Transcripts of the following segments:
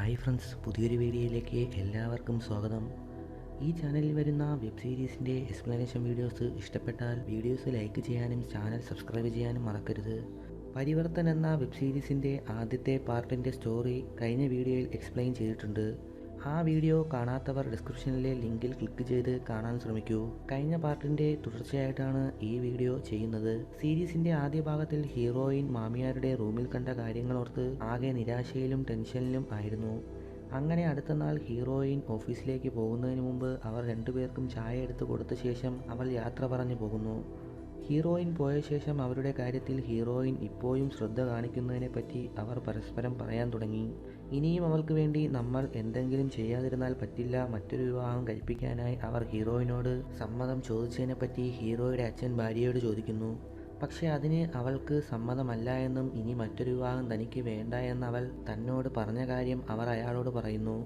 Hi friends പുതിയൊരു വീഡിയോയിലേക്ക് എല്ലാവർക്കും സ്വാഗതം. ഈ ചാനലിൽ വരുന്ന വെബ് സീരീസിന്റെ എക്സ്പ്ലനേഷൻ വീഡിയോസ് ഇഷ്ടപ്പെട്ടാൽ വീഡിയോസ് ലൈക്ക് ചെയ്യാനും ചാനൽ സബ്സ്ക്രൈബ് ചെയ്യാനും മറക്കരുത്. പരിവർത്തൻ എന്ന വെബ് സീരീസിന്റെ ആദ്യത്തെ പാർട്ടിന്റെ സ്റ്റോറി കഴിഞ്ഞ വീഡിയോയിൽ എക്സ്പ്ലെയിൻ ചെയ്തിട്ടുണ്ട്. ആ വീഡിയോ കാണാത്തവർ ഡിസ്ക്രിപ്ഷനിലെ ലിങ്കിൽ ക്ലിക്ക് ചെയ്ത് കാണാൻ ശ്രമിക്കൂ. കഴിഞ്ഞ പാർട്ടിന്റെ തുടർച്ചയായിട്ടാണ് ഈ വീഡിയോ ചെയ്യുന്നത്. സീരീസിന്റെ ആദ്യ ഭാഗത്തിൽ ഹീറോയിൻ മാമിയാരുടെ റൂമിൽ കണ്ട കാര്യങ്ങൾ ഓർത്ത് ആകെ നിരാശയിലും ടെൻഷനിലും ആയിരുന്നു. അങ്ങനെ അടുത്ത നാൾ ഹീറോയിൻ ഓഫീസിലേക്ക് പോകുന്നതിന് മുമ്പ് അവർ രണ്ടുപേർക്കും ചായ എടുത്ത് കൊടുത്ത ശേഷം അവൾ യാത്ര പറഞ്ഞു പോകുന്നു. ഹീറോയിൻ പോയ ശേഷം അവരുടെ കാര്യത്തിൽ ഹീറോയിൻ ഇപ്പോഴും ശ്രദ്ധ കാണിക്കുന്നതിനെപ്പറ്റി അവർ പരസ്പരം പറയാൻ തുടങ്ങി. ഇനിയും അവൾക്ക് വേണ്ടി നമ്മൾ എന്തെങ്കിലും ചെയ്യാതിരുന്നാൽ പറ്റില്ല മറ്റൊരു വിവാഹം കഴിപ്പിക്കാനായി അവർ ഹീറോയിനോട് സമ്മതം ചോദിച്ചതിനെപ്പറ്റി ഹീറോയുടെ അച്ഛൻ ഭാര്യയോട് ചോദിക്കുന്നു. പക്ഷേ അതിന് അവൾക്ക് സമ്മതമല്ല എന്നും ഇനി മറ്റൊരു വിവാഹം തനിക്ക് വേണ്ട എന്ന് അവൾ തന്നോട് പറഞ്ഞ കാര്യം അവർ അയാളോട് പറയുന്നു.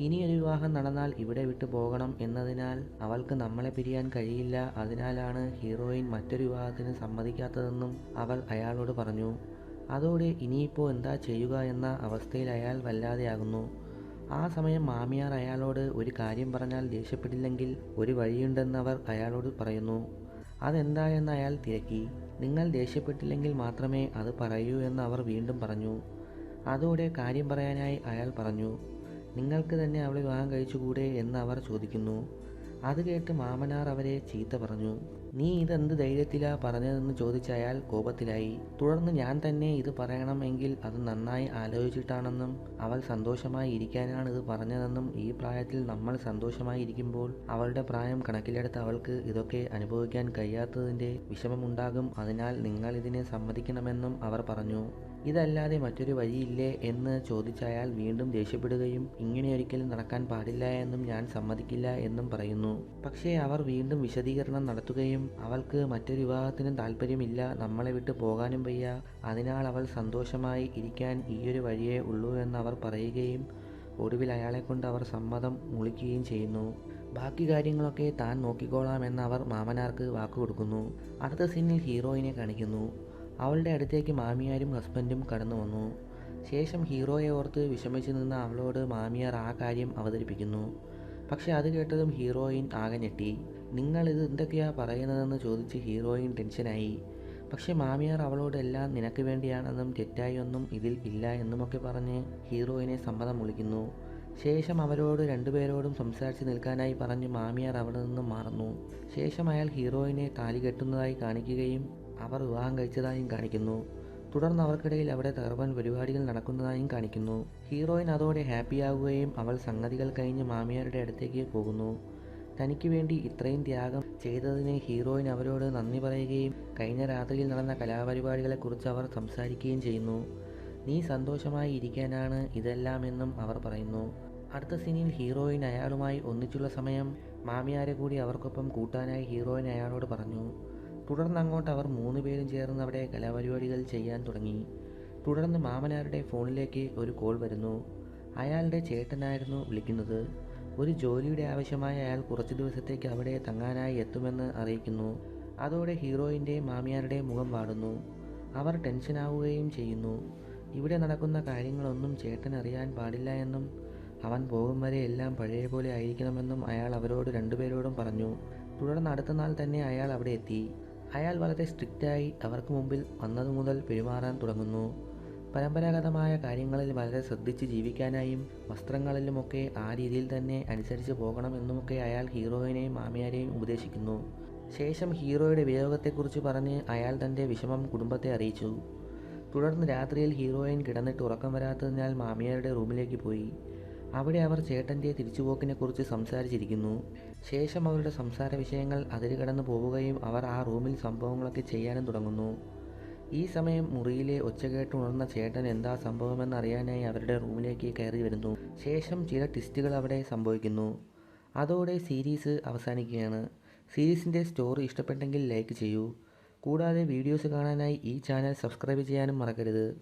ഇനിയൊരു വിവാഹം നടന്നാൽ ഇവിടെ വിട്ടു പോകണം എന്നതിനാൽ അവൾക്ക് നമ്മളെ പിരിയാൻ കഴിയില്ല. അതിനാലാണ് ഹീറോയിൻ മറ്റൊരു വിവാഹത്തിന് സമ്മതിക്കാത്തതെന്നും അവൾ അയാളോട് പറഞ്ഞു. അതോടെ ഇനിയിപ്പോൾ എന്താ ചെയ്യുക എന്ന അവസ്ഥയിൽ അയാൾ വല്ലാതെയാകുന്നു. ആ സമയം മാമിയാർ അയാളോട് ഒരു കാര്യം പറഞ്ഞാൽ ദേഷ്യപ്പെട്ടില്ലെങ്കിൽ ഒരു വഴിയുണ്ടെന്നവർ അയാളോട് പറയുന്നു. അതെന്താ എന്ന് അയാൾ തിരക്കി. നിങ്ങൾ ദേഷ്യപ്പെട്ടില്ലെങ്കിൽ മാത്രമേ അത് പറയൂ എന്ന് അവർ വീണ്ടും പറഞ്ഞു. അതോടെ കാര്യം പറയാനായി അയാൾ പറഞ്ഞു. നിങ്ങൾക്ക് തന്നെ അവളെ വിവാഹം കഴിച്ചുകൂടെ എന്ന് അവർ ചോദിക്കുന്നു. അത് കേട്ട് മാമനാർ അവരെ ചീത്ത പറഞ്ഞു. നീ ഇതെന്ത് ധൈര്യത്തിലാ പറഞ്ഞതെന്ന് ചോദിച്ച അയാൾ കോപത്തിലായി. തുടർന്ന് ഞാൻ തന്നെ ഇത് പറയണമെങ്കിൽ അത് നന്നായി ആലോചിച്ചിട്ടാണെന്നും അവൾ സന്തോഷമായി ഇരിക്കാനാണ് ഇത് പറഞ്ഞതെന്നും ഈ പ്രായത്തിൽ നമ്മൾ സന്തോഷമായി ഇരിക്കുമ്പോൾ അവളുടെ പ്രായം കണക്കിലെടുത്ത് അവൾക്ക് ഇതൊക്കെ അനുഭവിക്കാൻ കഴിയാത്തതിന്റെ വിഷമമുണ്ടാകും. അതിനാൽ നിങ്ങൾ ഇതിനെ സമ്മതിക്കണമെന്നും അവർ പറഞ്ഞു. ഇതല്ലാതെ മറ്റൊരു വഴിയില്ലേ എന്ന് ചോദിച്ചയാൾ വീണ്ടും ദേഷ്യപ്പെടുകയും ഇങ്ങനെ ഒരിക്കലും നടക്കാൻ പാടില്ല എന്നും ഞാൻ സമ്മതിക്കില്ല എന്നും പറയുന്നു. പക്ഷേ അവർ വീണ്ടും വിശദീകരണം നടത്തുകയും അവൾക്ക് മറ്റൊരു വിവാഹത്തിനും താല്പര്യമില്ല നമ്മളെ വിട്ട് പോകാനും വയ്യ. അതിനാൽ അവൾ സന്തോഷമായി ഇരിക്കാൻ ഈയൊരു വഴിയേ ഉള്ളൂ എന്ന് അവർ പറയുകയും ഒടുവിൽ അയാളെ കൊണ്ട് അവർ സമ്മതം മുളിക്കുകയും ചെയ്യുന്നു. ബാക്കി കാര്യങ്ങളൊക്കെ താൻ നോക്കിക്കോളാം എന്ന് അവർ മാമനാർക്ക് വാക്കു കൊടുക്കുന്നു അടുത്ത സീനിൽ ഹീറോയിനെ കാണിക്കുന്നു. അവളുടെ അടുത്തേക്ക് മാമിയാരും ഹസ്ബൻഡും കടന്നു വന്നു. ശേഷം ഹീറോയെ ഓർത്ത് വിഷമിച്ചു നിന്ന അവളോട് മാമിയാർ ആ കാര്യം അവതരിപ്പിക്കുന്നു. പക്ഷെ അത് കേട്ടതും ഹീറോയിൻ ആകെ ഞെട്ടി. നിങ്ങൾ ഇത് എന്തൊക്കെയാ പറയുന്നതെന്ന് ചോദിച്ച് ഹീറോയിൻ ടെൻഷനായി. പക്ഷെ മാമിയാർ അവളോട് എല്ലാം നിനക്ക് വേണ്ടിയാണെന്നും തെറ്റായി ഒന്നും ഇതിൽ ഇല്ല എന്നുമൊക്കെ പറഞ്ഞ് ഹീറോയിനെ സമ്മതം വിളിക്കുന്നു. ശേഷം അവരോട് രണ്ടുപേരോടും സംസാരിച്ച് നിൽക്കാനായി പറഞ്ഞ് മാമിയാർ അവിടെ നിന്നും മാറുന്നു. ശേഷം അയാൾ ഹീറോയിനെ താലി കെട്ടുന്നതായി കാണിക്കുകയും അവർ വിവാഹം കഴിച്ചതായും കാണിക്കുന്നു. തുടർന്ന് അവർക്കിടയിൽ അവിടെ തകർപ്പൻ പരിപാടികൾ നടക്കുന്നതായും കാണിക്കുന്നു. ഹീറോയിൻ അതോടെ ഹാപ്പിയാവുകയും അവൾ സംഗതികൾ കഴിഞ്ഞ് മാമിയാരുടെ അടുത്തേക്ക് പോകുന്നു. തനിക്ക് വേണ്ടി ഇത്രയും ത്യാഗം ചെയ്തതിന് ഹീറോയിൻ അവരോട് നന്ദി പറയുകയും കഴിഞ്ഞ രാത്രിയിൽ നടന്ന കലാപരിപാടികളെക്കുറിച്ച് അവർ സംസാരിക്കുകയും ചെയ്യുന്നു. നീ സന്തോഷമായി ഇരിക്കാനാണ് ഇതെല്ലാമെന്നും അവർ പറയുന്നു. അടുത്ത സീനിൽ ഹീറോയിൻ അയാളുമായി ഒന്നിച്ചുള്ള സമയം മാമിയാരെ കൂടി അവർക്കൊപ്പം കൂട്ടാനായി ഹീറോയിൻ അയാളോട് പറഞ്ഞു. തുടർന്ന് അങ്ങോട്ട് അവർ മൂന്ന് പേരും ചേർന്ന് അവിടെ കലാപരിപാടികൾ ചെയ്യാൻ തുടങ്ങി. തുടർന്ന് മാമനാരുടെ ഫോണിലേക്ക് ഒരു കോൾ വരുന്നു. അയാളുടെ ചേട്ടനായിരുന്നു വിളിക്കുന്നത്. ഒരു ജോലിയുടെ ആവശ്യമായി അയാൾ കുറച്ച് ദിവസത്തേക്ക് അവിടെ തങ്ങാനായി എത്തുമെന്ന് അറിയിക്കുന്നു. അതോടെ ഹീറോയിന്റെ മാമിയാരുടെ മുഖം വാടുന്നു. അവർ ടെൻഷനാവുകയും ചെയ്യുന്നു. ഇവിടെ നടക്കുന്ന കാര്യങ്ങളൊന്നും ചേട്ടൻ അറിയാൻ പാടില്ല എന്നും അവൻ പോകും വരെ എല്ലാം പഴയ പോലെ ആയിരിക്കണമെന്നും അയാൾ അവരോട് രണ്ടുപേരോടും പറഞ്ഞു. തുടർന്ന് അടുത്ത നാൾ തന്നെ അയാൾ അവിടെ എത്തി. അയാൾ വളരെ സ്ട്രിക്റ്റായി അവർക്ക് മുമ്പിൽ വന്നതു മുതൽ പെരുമാറാൻ തുടങ്ങുന്നു. പരമ്പരാഗതമായ കാര്യങ്ങളിൽ വളരെ ശ്രദ്ധിച്ച് ജീവിക്കാനായും വസ്ത്രങ്ങളിലുമൊക്കെ ആ രീതിയിൽ തന്നെ അനുസരിച്ച് പോകണമെന്നുമൊക്കെ അയാൾ ഹീറോയിനെയും മാമിയാരെയും ഉപദേശിക്കുന്നു. ശേഷം ഹീറോയുടെ വിയോഗത്തെക്കുറിച്ച് പറഞ്ഞ് അയാൾ തന്റെ വിഷമം കുടുംബത്തെ അറിയിച്ചു. തുടർന്ന് രാത്രിയിൽ ഹീറോയിൻ കിടന്നിട്ട് ഉറക്കം വരാത്തതിനാൽ മാമിയാരുടെ റൂമിലേക്ക് പോയി. അവിടെ അവർ ചേട്ടന്റെ തിരിച്ചുപോക്കിനെക്കുറിച്ച് സംസാരിച്ചിരിക്കുന്നു. ശേഷം അവരുടെ സംസാര വിഷയങ്ങൾ അതിര് കടന്നു പോവുകയും അവർ ആ റൂമിൽ സംഭവങ്ങളൊക്കെ ചെയ്യാനും തുടങ്ങുന്നു. ഈ സമയം മുറിയിലെ ഒച്ച കേട്ട് ഉണർന്ന ചേട്ടൻ എന്താ സംഭവമെന്ന് അറിയാനായി അവരുടെ റൂമിലേക്ക് കയറി വരുന്നു. ശേഷം ചില ട്വിസ്റ്റുകൾ അവിടെ സംഭവിക്കുന്നു. അതോടെ സീരീസ് അവസാനിക്കുകയാണ്. സീരീസിന്റെ സ്റ്റോറി ഇഷ്ടപ്പെട്ടെങ്കിൽ ലൈക്ക് ചെയ്യൂ. കൂടാതെ വീഡിയോസ് കാണാനായി ഈ ചാനൽ സബ്സ്ക്രൈബ് ചെയ്യാനും മറക്കരുത്.